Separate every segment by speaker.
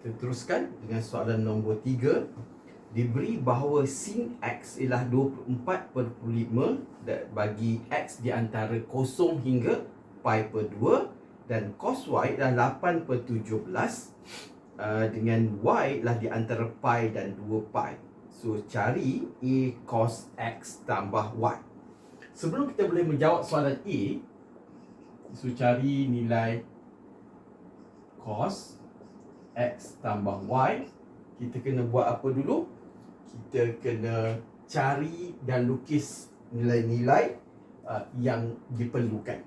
Speaker 1: Kita teruskan dengan soalan nombor 3 Diberi bahawa sin X ialah 24 per 5 dan bagi X di antara 0 hingga pi per 2 dan cos Y adalah 8 per 17 uh, dengan Y lah di antara pi dan 2 pi. So cari A cos X tambah Y. Sebelum kita boleh menjawab soalan A So cari nilai cos X tambah Y Kita kena buat apa dulu? Kita kena cari dan lukis nilai-nilai uh, yang diperlukan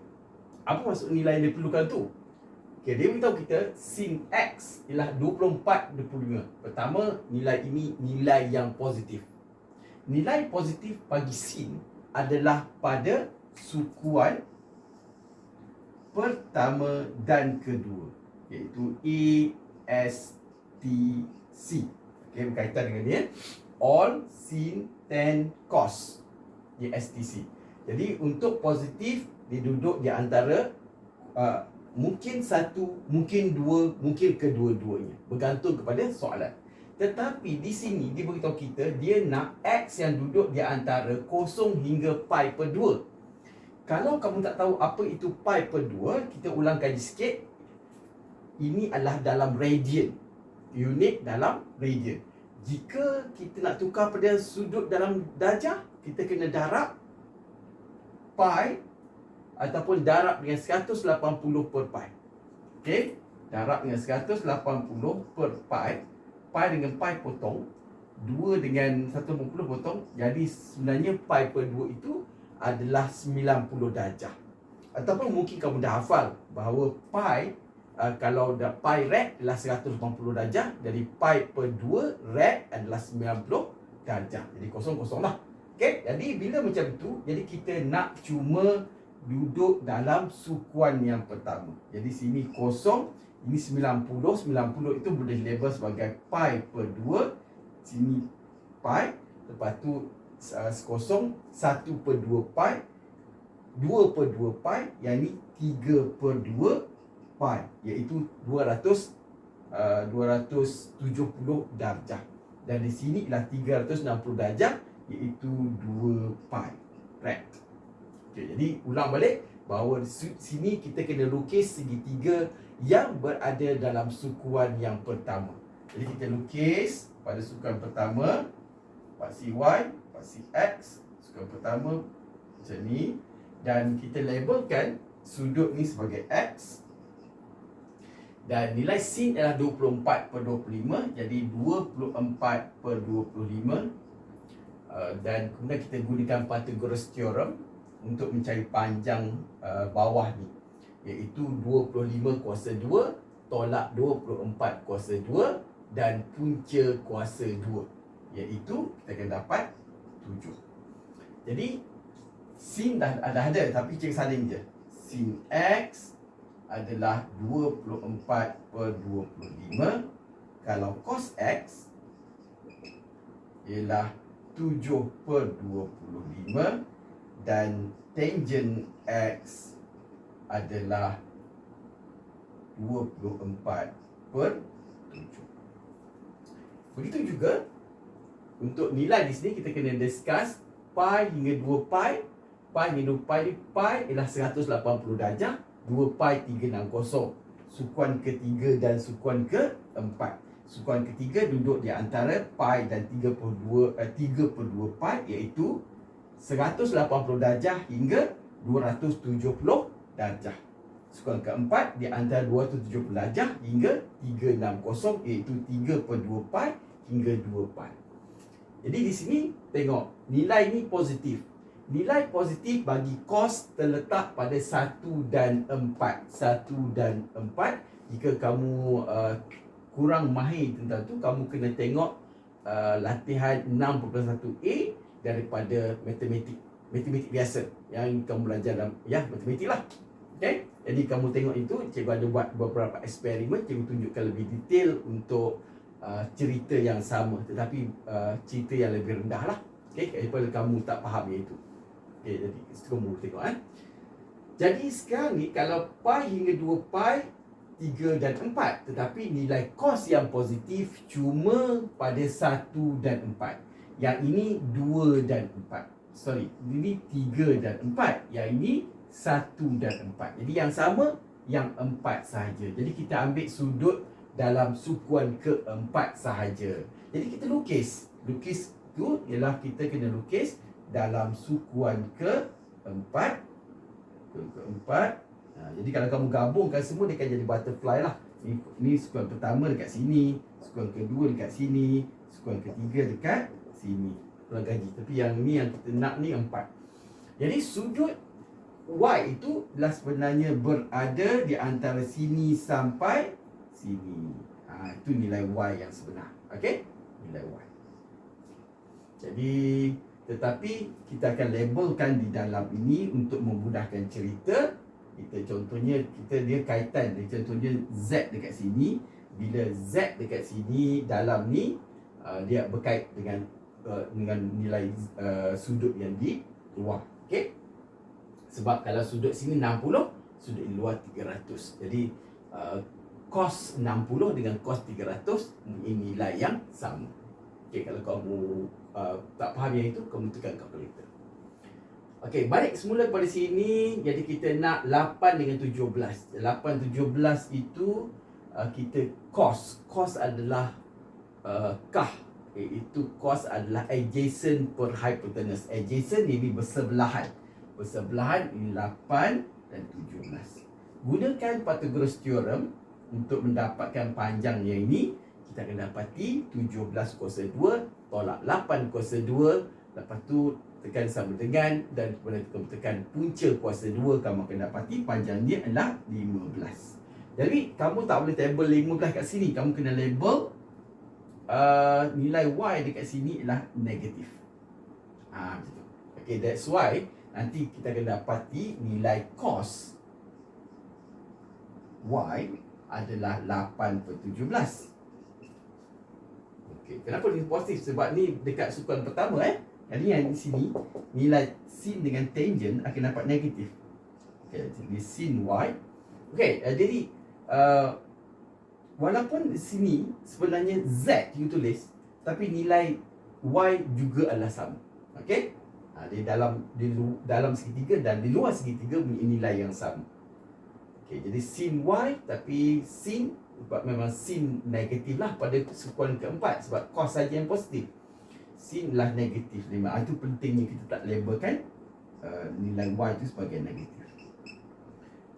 Speaker 1: Apa maksud nilai yang diperlukan tu? Okay, dia beritahu kita sin X ialah 24 25 Pertama, nilai ini nilai yang positif Nilai positif bagi sin adalah pada sukuan pertama dan kedua iaitu A, S, T, C. Okey, berkaitan dengan dia. All, sin, tan, cos. A, S, T, C. Jadi, untuk positif, dia duduk di antara uh, mungkin satu, mungkin dua, mungkin kedua-duanya. Bergantung kepada soalan. Tetapi di sini dia beritahu kita dia nak X yang duduk di antara kosong hingga pi per 2. Kalau kamu tak tahu apa itu pi per 2, kita ulang kaji sikit. Ini adalah dalam radian. Unit dalam radian. Jika kita nak tukar pada sudut dalam darjah, kita kena darab pi ataupun darab dengan 180 per pi. Okey? Darab dengan 180 per pi pi dengan pi potong 2 dengan 150 potong jadi sebenarnya pi per 2 itu adalah 90 darjah ataupun mungkin kamu dah hafal bahawa pi uh, kalau dah pi rad adalah 180 darjah jadi pi per 2 rad adalah 90 darjah. Jadi kosong-kosong lah. Okay? jadi bila macam tu jadi kita nak cuma duduk dalam sukuan yang pertama. Jadi sini kosong ini 90 90 itu boleh label sebagai pi per 2 sini pi lepas tu uh, kosong 1 per 2 pi 2 per 2 pi yang ni 3 per 2 pi iaitu 200 uh, 270 darjah. Dan di sini ialah 360 darjah iaitu 2 pi right. Okay, jadi ulang balik bahawa sini kita kena lukis segitiga yang berada dalam sukuan yang pertama. Jadi kita lukis pada sukuan pertama paksi Y, paksi X, sukuan pertama macam ni. Dan kita labelkan sudut ni sebagai X dan nilai sin adalah 24 per 25 jadi 24 per 25 uh, dan kemudian kita gunakan Pythagoras theorem untuk mencari panjang uh, bawah ni iaitu 25 kuasa 2 tolak 24 kuasa 2 dan punca kuasa 2 iaitu kita akan dapat 7 jadi sin dah, dah ada tapi cek saling je. Sin x adalah 24 per 25 kalau cos x ialah 7 per 25 dan tangent x adalah 24 per 7. Begitu juga untuk nilai di sini kita kena discuss pi hingga 2 pi. Pi hingga 2 pi ni pi ialah 180 darjah, 2 pi 360. Sukuan ketiga dan sukuan keempat. Sukuan ketiga duduk di antara pi dan 32 eh, 3 per 2 pi iaitu 180 darjah hingga 270 darjah. Sukuan keempat di antara 270 darjah hingga 360 iaitu 3 per 2 pi hingga 2 pi. Jadi di sini tengok nilai ni positif. Nilai positif bagi kos terletak pada 1 dan 4. 1 dan 4 jika kamu uh, kurang mahir tentang tu kamu kena tengok uh, latihan 6.1A daripada matematik matematik biasa yang kamu belajar dalam ya matematik lah. Okay? Jadi kamu tengok itu, cikgu ada buat beberapa eksperimen, cikgu tunjukkan lebih detail untuk uh, cerita yang sama tetapi uh, cerita yang lebih rendah lah. Okay? Daripada kamu tak faham itu. Okay, jadi kita kamu tengok kan. Jadi sekarang ni kalau pi hingga 2 pi 3 dan 4 tetapi nilai kos yang positif cuma pada 1 dan 4 yang ini 2 dan 4 sorry ini 3 dan 4 yang ini 1 dan 4 jadi yang sama yang 4 sahaja. Jadi kita ambil sudut dalam sukuan keempat sahaja. Jadi kita lukis. Lukis tu ialah kita kena lukis dalam sukuan keempat keempat Ha, jadi kalau kamu gabungkan semua dia akan jadi butterfly lah. Ini, ini sukuan pertama dekat sini, sukuan kedua dekat sini, sukuan ketiga dekat sini. Pulang gaji. Tapi yang ni yang kita nak ni empat. Jadi sudut Y itu adalah sebenarnya berada di antara sini sampai sini. Ha, itu nilai Y yang sebenar. Okey? Nilai Y. Jadi tetapi kita akan labelkan di dalam ini untuk memudahkan cerita. Kita contohnya kita dia kaitan dia. Contohnya Z dekat sini. Bila Z dekat sini dalam ni uh, dia berkait dengan uh, dengan nilai uh, sudut yang di luar. Okey? Sebab kalau sudut sini 60 sudut di luar 300 jadi uh, kos 60 dengan kos 300 ini nilai yang sama. Okey kalau kamu uh, faham itu kamu tekan kalkulator Okey, balik semula pada sini. Jadi kita nak 8 dengan 17. 8 17 itu uh, kita cos. Cos adalah uh, kah. Iaitu cos adalah adjacent per hypotenuse. Adjacent ini bersebelahan. Bersebelahan ini 8 dan 17. Gunakan Pythagoras theorem untuk mendapatkan panjang yang ini. Kita akan dapati 17 kuasa 2 tolak 8 kuasa 2. Lepas tu tekan sama dengan dan kemudian kita tekan punca kuasa 2 kamu akan dapati panjang dia adalah 15 jadi kamu tak boleh tabel 15 kat sini kamu kena label uh, nilai y dekat sini adalah negatif ha, macam tu okay, that's why nanti kita akan dapati nilai cos y adalah 8 per 17 Okay. Kenapa ni positif? Sebab ni dekat sukuan pertama eh. Jadi yang di sini nilai sin dengan tangent akan dapat negatif. Okey, jadi sin y. Okey, uh, jadi uh, walaupun sini sebenarnya z you tulis tapi nilai y juga adalah sama. Okey? Ha, di dalam di dalam segitiga dan di luar segitiga punya nilai yang sama. Okey, jadi sin y tapi sin memang sin negatif lah pada sukuan keempat sebab cos saja yang positif. Sin lah negatif 5 ah, Itu pentingnya kita tak labelkan uh, Nilai Y itu sebagai negatif.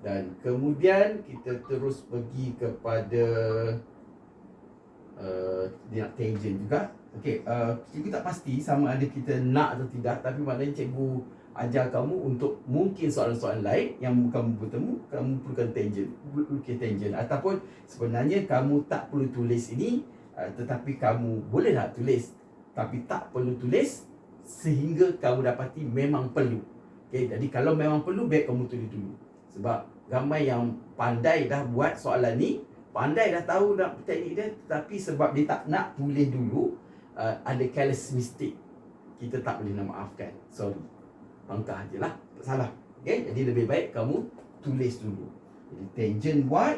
Speaker 1: Dan kemudian kita terus pergi kepada uh, nak tangent juga. Okey, uh, cikgu tak pasti sama ada kita nak atau tidak Tapi maknanya cikgu ajar kamu untuk mungkin soalan-soalan lain yang kamu bertemu kamu perlukan tangent perlukan tangent ataupun sebenarnya kamu tak perlu tulis ini uh, tetapi kamu boleh nak tulis tapi tak perlu tulis sehingga kamu dapati memang perlu. Okay, jadi kalau memang perlu baik kamu tulis dulu. Sebab ramai yang pandai dah buat soalan ni, pandai dah tahu dah teknik dia tetapi sebab dia tak nak tulis dulu uh, ada careless mistake. Kita tak boleh nak maafkan. Sorry. Langkah je lah. Tak salah. Okay, jadi lebih baik kamu tulis dulu. Jadi tangent y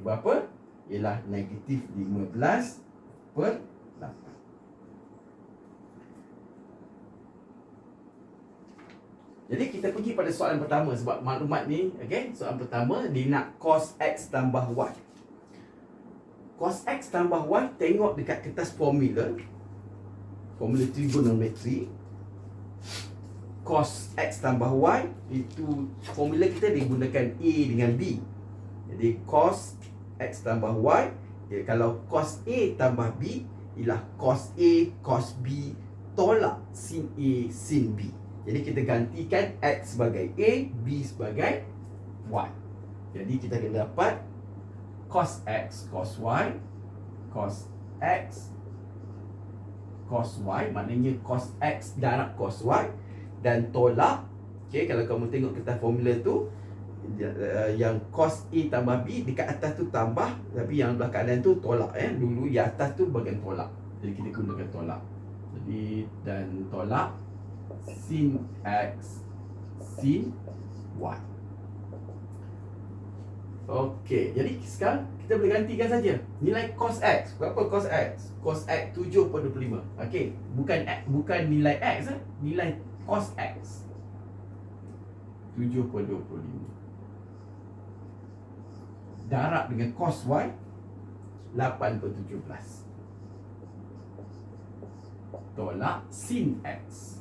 Speaker 1: sebab apa? Ialah negatif 15 per 8. Jadi kita pergi pada soalan pertama sebab maklumat ni, okey, soalan pertama dia nak cos x tambah y. Cos x tambah y tengok dekat kertas formula. Formula trigonometri. Cos x tambah y itu formula kita digunakan a dengan b. Jadi cos x tambah y ya, kalau cos a tambah b ialah cos a cos b tolak sin a sin b. Jadi kita gantikan X sebagai A, B sebagai Y. Jadi kita akan dapat cos X, cos Y, cos X, cos Y. Maknanya cos X darab cos Y. Dan tolak. Okay, kalau kamu tengok kita formula tu, uh, yang cos A tambah B dekat atas tu tambah. Tapi yang belah kanan tu tolak. Eh. Dulu yang atas tu bagian tolak. Jadi kita gunakan tolak. Jadi dan tolak sin X sin Y Okey, jadi sekarang kita boleh gantikan saja. Nilai cos X. Berapa cos X? Cos X 7.25. Okey, bukan bukan nilai X eh. Nilai cos X. 7.25. Darab dengan cos Y 8.17. Tolak sin X.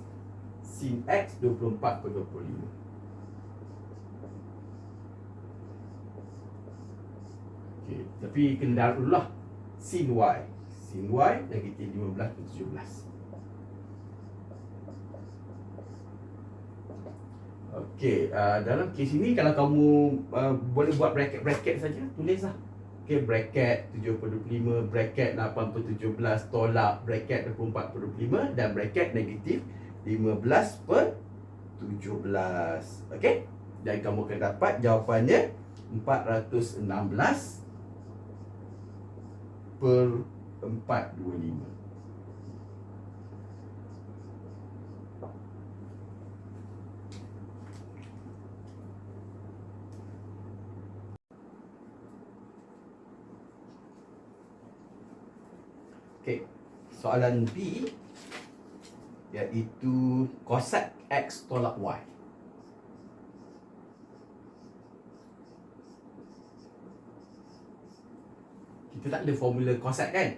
Speaker 1: Sin X 24.25. Okey, tapi kena darab dulu lah sin y. Sin y negatif 15 dan 17. Okey, uh, dalam kes ini kalau kamu uh, boleh buat bracket-bracket saja, tulislah. Okey, bracket 7.25, bracket 8.17, tolak bracket 24.25 dan bracket negatif 15 per 17. Okey? Dan kamu akan dapat jawapannya 416 per 425 Okey, soalan B iaitu cosec X tolak Y. kita tak ada formula cosec kan?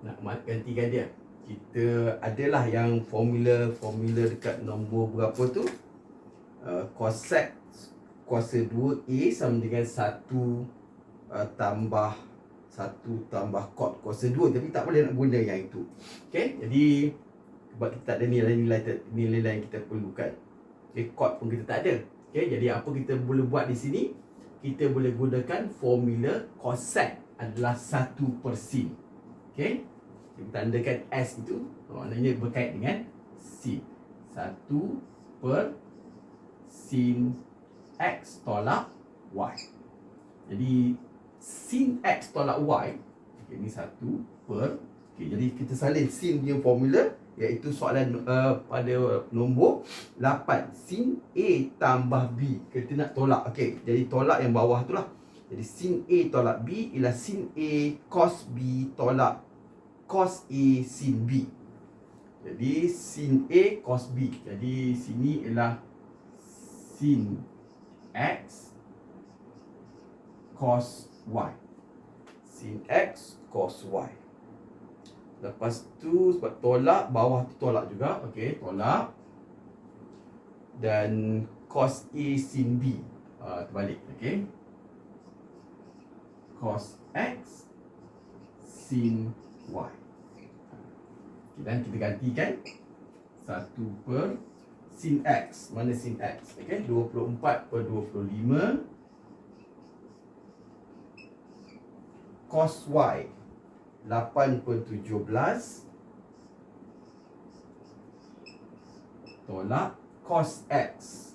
Speaker 1: Nak gantikan dia. Kita adalah yang formula formula dekat nombor berapa tu? Uh, cosec kuasa 2A sama dengan 1 uh, tambah 1 tambah cot kuasa 2 tapi tak boleh nak guna yang itu okay jadi sebab kita tak ada nilai-nilai nilai-nilai yang kita perlukan okay cot pun kita tak ada okay jadi apa kita boleh buat di sini kita boleh gunakan formula cosec adalah satu persen. Okey. Kita tandakan S itu maknanya berkait dengan sin. Satu per sin X tolak Y. Jadi sin X tolak Y. Okay, ini satu per. Okay, jadi kita salin sin punya formula iaitu soalan uh, pada nombor 8 sin A tambah B. Kita nak tolak. Okey jadi tolak yang bawah tu lah. Jadi sin A tolak B ialah sin A cos B tolak cos A sin B. Jadi sin A cos B. Jadi sini ialah sin X cos Y. Sin X cos Y. Lepas tu sebab tolak bawah tu tolak juga. Okey, tolak. Dan cos A sin B. Uh, terbalik. Okey cos X sin Y. Dan kita gantikan 1 per sin X. Mana sin X? Okay, 24 per 25 cos Y 8 per 17 tolak cos X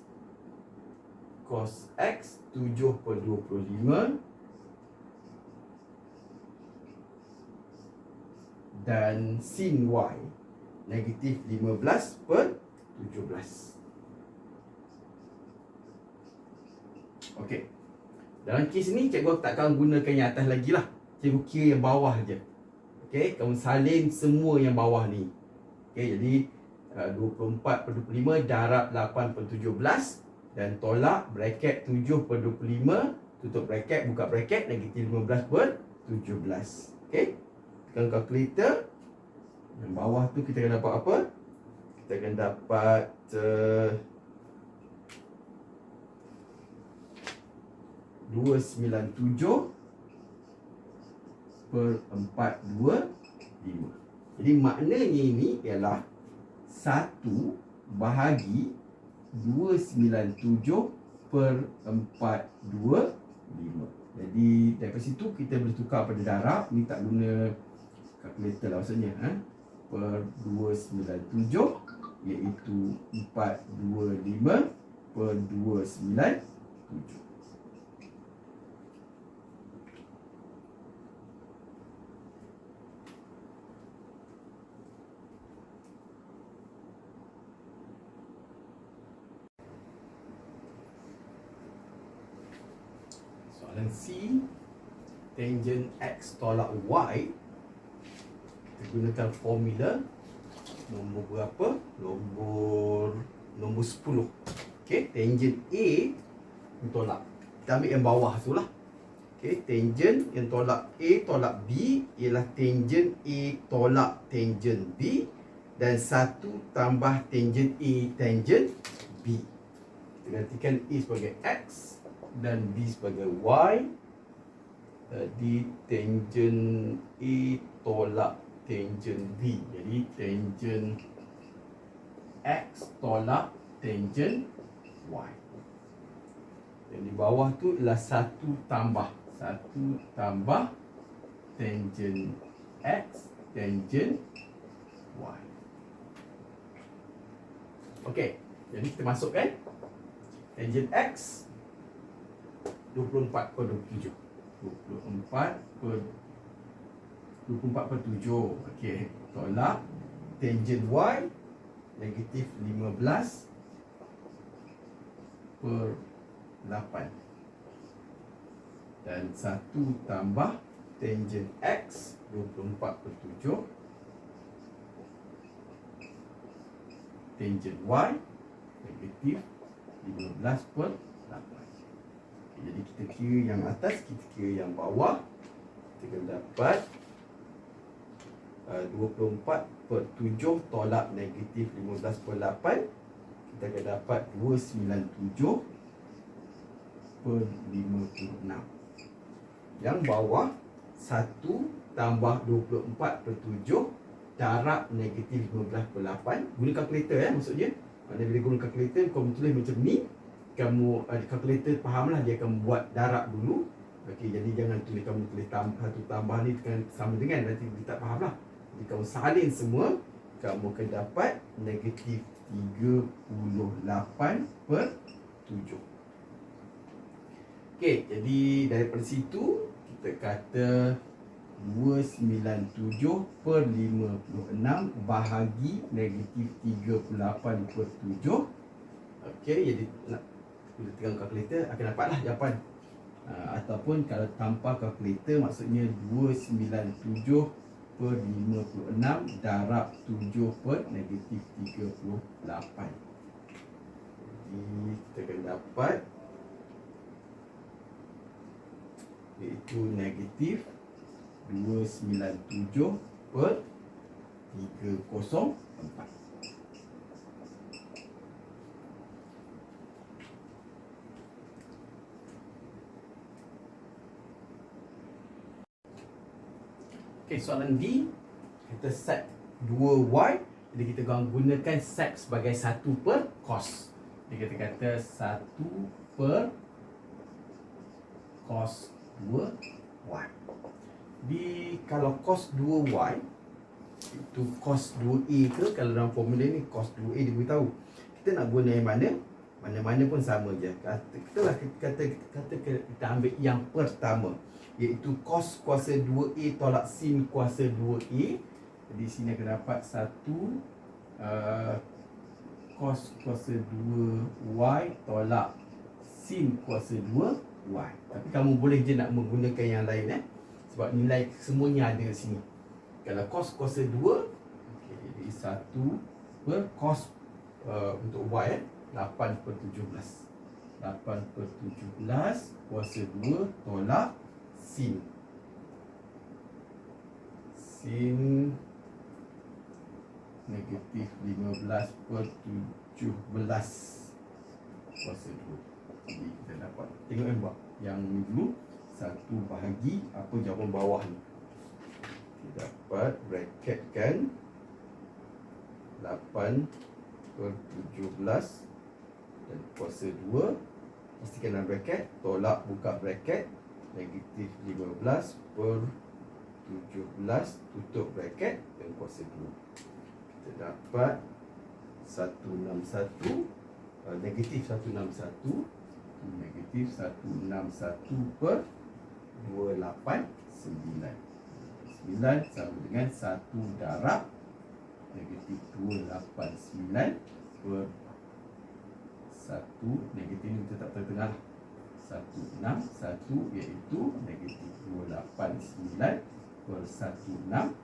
Speaker 1: cos X 7 per 25 dan sin y negatif 15 per 17. Okey. Dalam kes ni cikgu takkan gunakan yang atas lagi lah. Cikgu kira yang bawah je. Okey, kamu salin semua yang bawah ni. Okey, jadi uh, 24 per 25 darab 8 per 17 dan tolak bracket 7 per 25 tutup bracket buka bracket negatif 15 per 17. Okey tekan calculator yang bawah tu kita akan dapat apa kita akan dapat uh, 297 per 425 jadi maknanya ini ialah 1 bahagi 297 per 425 jadi daripada situ kita boleh tukar pada darab. Ni tak guna kalkulator lah maksudnya ha? per 297 iaitu 425 per 297 soalan soalan C tangent X tolak Y kita gunakan formula nombor berapa? Nombor nombor 10 okay, tangent A tolak kita ambil yang bawah tu lah. Okay, tangent yang tolak A tolak B ialah tangent A tolak tangent B dan satu tambah tangent A tangent B. Kita gantikan A sebagai X dan B sebagai Y. Jadi tangent A tolak tangent B Jadi tangent X tolak tangent Y. Dan di bawah tu ialah satu tambah. Satu tambah tangent X tangent Y. Okey, jadi kita masukkan tangent X 24 per 27 24 per 24 per 7 Okey, tolak. Tangent Y Negatif 15 Per 8 Dan 1 tambah Tangent X 24 per 7 Tangent Y Negatif 15 per 8 jadi kita kira yang atas, kita kira yang bawah Kita akan dapat uh, 24 per 7 tolak negatif 15 per 8 Kita akan dapat 297 per 56 Yang bawah 1 tambah 24 per 7 Darab negatif 15 per 8 Guna kalkulator ya maksudnya. Mana bila guna kalkulator kau tulis macam ni kamu uh, calculator fahamlah dia akan buat darab dulu. Okey jadi jangan tulis kamu tulis tambah satu tambah ni kan sama dengan nanti kita tak faham lah jadi kamu salin semua kamu akan dapat negatif 38 per 7 okey jadi daripada situ kita kata 297 per 56 bahagi negatif 38 per 7 Okey, jadi bila tekan kalkulator akan dapatlah jawapan. Uh, ataupun kalau tanpa kalkulator maksudnya 297 per 56 darab 7 per negatif 38 jadi kita akan dapat iaitu negatif 297 per 304 Okay, soalan D Kita set 2Y Jadi kita akan gunakan set sebagai 1 per cos. Jadi kita kata 1 per cos 2Y Di kalau cos 2Y Itu cos 2A ke? Kalau dalam formula ni cos 2A dia beritahu Kita nak guna yang mana Mana-mana pun sama je Kita lah kata, kata, kata kita ambil yang pertama iaitu cos kuasa 2A tolak sin kuasa 2A. Jadi sini akan dapat 1 uh, cos kuasa 2Y tolak sin kuasa 2Y. Tapi kamu boleh je nak menggunakan yang lain eh. Sebab nilai semuanya ada di sini. Kalau cos kuasa 2 okay, jadi 1 per cos uh, untuk Y eh 8 per 17. 8 per 17 kuasa 2 tolak sin. Sin negatif 15 per 17 kuasa 2 jadi kita dapat. Tengok yang buat. Yang ni dulu satu bahagi apa jawapan bawah ni? Kita dapat bracketkan 8 per 17 dan kuasa 2 pastikan dalam bracket tolak buka bracket negatif 15 per 17 tutup bracket dan kuasa 2 kita dapat 161 uh, negatif 161 negatif 161 per 289 9 sama dengan 1 darab negatif 289 per 1 negatif ni kita tak tengah-tengah 161 iaitu negatif 289 per 161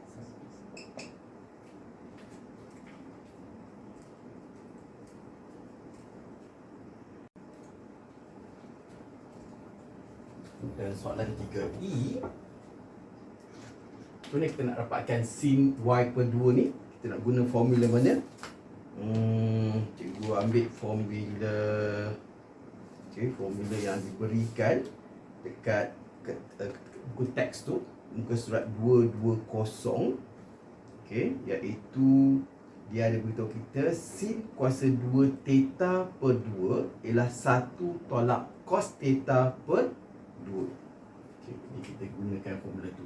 Speaker 1: dan soalan 3E Macam mana kita nak dapatkan sin Y per 2 ni Kita nak guna formula mana Hmm, cikgu ambil formula Okay, formula yang diberikan Dekat ke, uh, buku teks tu Muka surat 220 Okay, iaitu dia ada beritahu kita sin kuasa 2 theta per 2 ialah 1 tolak cos theta per 2 okay, Jadi kita gunakan formula tu.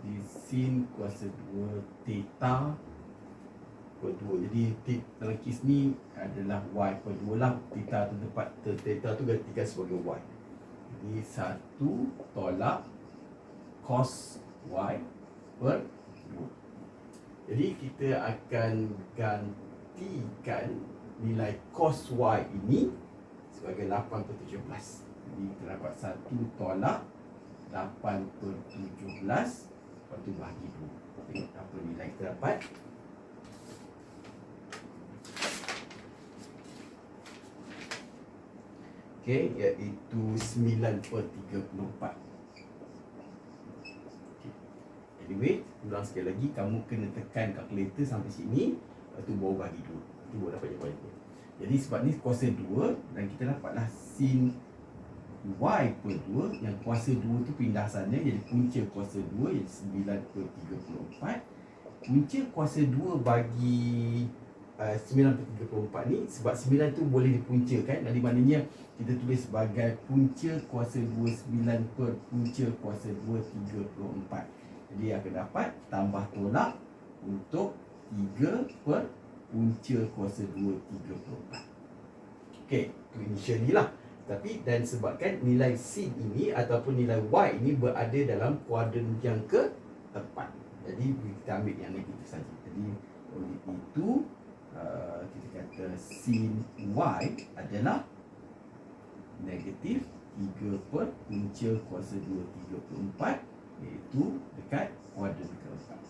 Speaker 1: Jadi sin kuasa 2 theta 2 Jadi dalam kes ni adalah y 2 lah. Theta tu tempat theta tu gantikan sebagai y. Jadi 1 tolak cos y per 2 jadi kita akan gantikan nilai cos y ini sebagai 8 per 17 Jadi kita dapat 1 tolak 8 per 17 Lepas tu bahagi 2 Tengok apa nilai kita dapat Okey, iaitu 9 per 34 okay. Anyway, ulang sekali lagi Kamu kena tekan kalkulator sampai sini Lepas tu baru bahagi 2 Lepas tu baru dapat jawapan Jadi sebab ni kuasa 2 Dan kita dapatlah sin Y per 2 Yang kuasa 2 tu pindah sana Jadi punca kuasa 2 Yang 9 per 34 Punca kuasa 2 bagi uh, 9 per 34 ni Sebab 9 tu boleh dipuncakan Jadi maknanya kita tulis sebagai punca kuasa 2 9 per punca kuasa 2 34 Jadi akan dapat tambah tolak Untuk 3 per punca kuasa 2 34 Okay, tu initially lah tapi dan sebabkan nilai sin ini ataupun nilai y ini berada dalam kuadran yang keempat. Jadi kita ambil yang negatif saja. Jadi oleh itu uh, kita kata sin y adalah negatif 3 per punca kuasa 2 34 iaitu dekat kuadran keempat.